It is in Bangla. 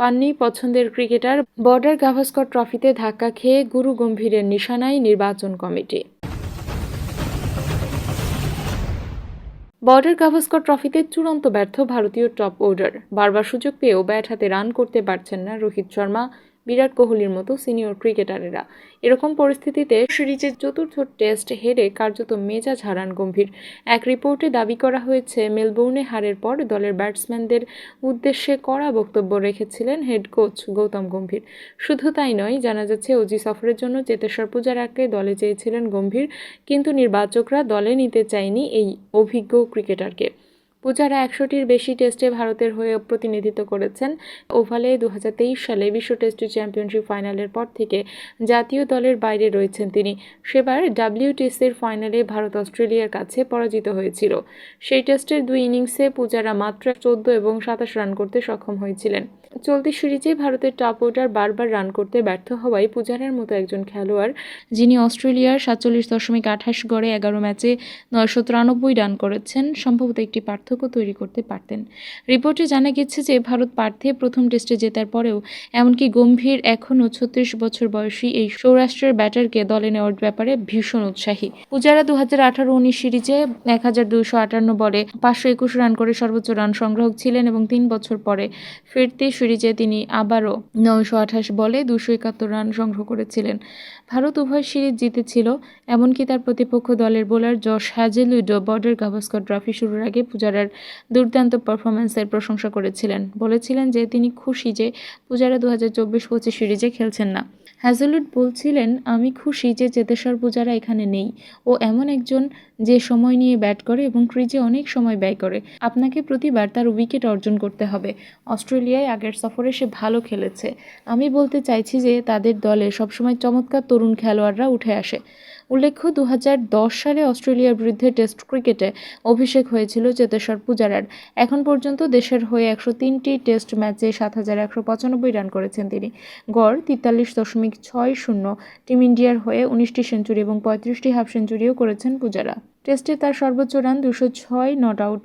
পাননি পছন্দের ক্রিকেটার বর্ডার গাভাস্কর ট্রফিতে ধাক্কা খেয়ে গুরু গম্ভীরের নিশানায় নির্বাচন কমিটি। বর্ডার গাভাস্কর ট্রফিতে চূড়ান্ত ব্যর্থ ভারতীয় টপ অর্ডার। বারবার সুযোগ পেয়েও ব্যাট হাতে রান করতে পারছেন না রোহিত শর্মা। বিরাট কোহলির মতো সিনিয়র ক্রিকেটারেরা। এরকম পরিস্থিতিতে সিরিজের চতুর্থ টেস্ট হেরে কার্যত মেজাজ হারান গম্ভীর। এক রিপোর্টে দাবি করা হয়েছে, মেলবোর্নে হারের পর দলের ব্যাটসম্যানদের উদ্দেশ্যে কড়া বক্তব্য রেখেছিলেন হেড কোচ গৌতম গম্ভীর। শুধু তাই নয়, জানা যাচ্ছে ওজি সফরের জন্য চেতেশ্বর পূজারাকে দলে চেয়েছিলেন গম্ভীর, কিন্তু নির্বাচকরা দলে নিতে চায়নি এই অভিজ্ঞ ক্রিকেটারকে। পূজারা একশোটির বেশি টেস্টে ভারতের হয়ে প্রতিনিধিত্ব করেছেন। ওভালে দু হাজার তেইশ সালে বিশ্ব টেস্ট চ্যাম্পিয়নশিপ ফাইনালের পর থেকে জাতীয় দলের বাইরে রয়েছেন তিনি। সেবার ডাব্লিউটিসির ফাইনালে ভারত অস্ট্রেলিয়ার কাছে পরাজিত হয়েছিল। সেই টেস্টের দুই ইনিংসে পূজারা মাত্র চোদ্দ এবং সাতাশ রান করতে সক্ষম হয়েছিলেন। চলতি সিরিজে ভারতের টপ অর্ডার বারবার রান করতে ব্যর্থ হওয়ায় পূজারার মতো একজন খেলোয়াড়, যিনি অস্ট্রেলিয়ার সাতচল্লিশ দশমিক আঠাশ গড়ে এগারো ম্যাচে নয়শো তিরানব্বই রান করেছেন, সম্ভবত একটি পার্থক্য তৈরি করতে পারতেন। রিপোর্টে জানা গেছে যে, ভারত পার্থে প্রথম টেস্টে জেতার পরেও, এমনকি গম্ভীর এখনও ছত্রিশ বছর বয়সী এই সৌরাষ্ট্রের ব্যাটারকে দলে নেওয়ার ব্যাপারে ভীষণ উৎসাহী। পূজারা দু হাজার আঠারো উনিশ সিরিজে এক হাজার দুশো আটান্ন বলে পাঁচশো একুশ রান করে সর্বোচ্চ রান সংগ্রাহক ছিলেন এবং তিন বছর পরে ফিরতি সিরিজে তিনি আবারও নয়শো আঠাশ বলে দুশো একাত্তর রান সংগ্রহ করেছিলেন। ভারত উভয় সিরিজ জিতেছিল, এমনকি তার প্রতিপক্ষ দলের বোলার জশ হ্যাজেলুডও বর্ডার গাভাস্কর ট্রফি শুরুর আগে পূজারার দুর্দান্ত পারফরম্যান্সের প্রশংসা করেছিলেন। বলেছিলেন যে তিনি খুশি যে পূজারা দু হাজার চব্বিশ পঁচিশ সিরিজে খেলছেন না। হ্যাজলুট বলছিলেন, আমি খুশি যে চেতেশ্বর পূজারা এখানে নেই। ও এমন একজন যে সময় নিয়ে ব্যাট করে এবং ক্রিজে অনেক সময় ব্যয় করে, আপনাকে প্রতিবার তার উইকেট অর্জন করতে হবে। অস্ট্রেলিয়ায় আগের সফরে সে ভালো খেলেছে। আমি বলতে চাইছি যে তাদের দলে সবসময় চমৎকার তরুণ খেলোয়াড়রা উঠে আসে। উল্লেখ্য দু হাজার দশ সালে অস্ট্রেলিয়ার বিরুদ্ধে টেস্ট ক্রিকেটে অভিষেক হয়েছিল চেতেশ্বর পূজারার। এখন পর্যন্ত দেশের হয়ে একশো তিনটি টেস্ট ম্যাচে সাত হাজার একশো পঁচানব্বই রান করেছেন তিনি। গড় তেতাল্লিশ দশমিক ছয় শূন্য। টিম ইন্ডিয়ার হয়ে উনিশটি সেঞ্চুরি এবং পঁয়ত্রিশটি হাফ সেঞ্চুরিও করেছেন পূজারা। টেস্টে তার সর্বোচ্চ রান দুশো ছয় নট আউট।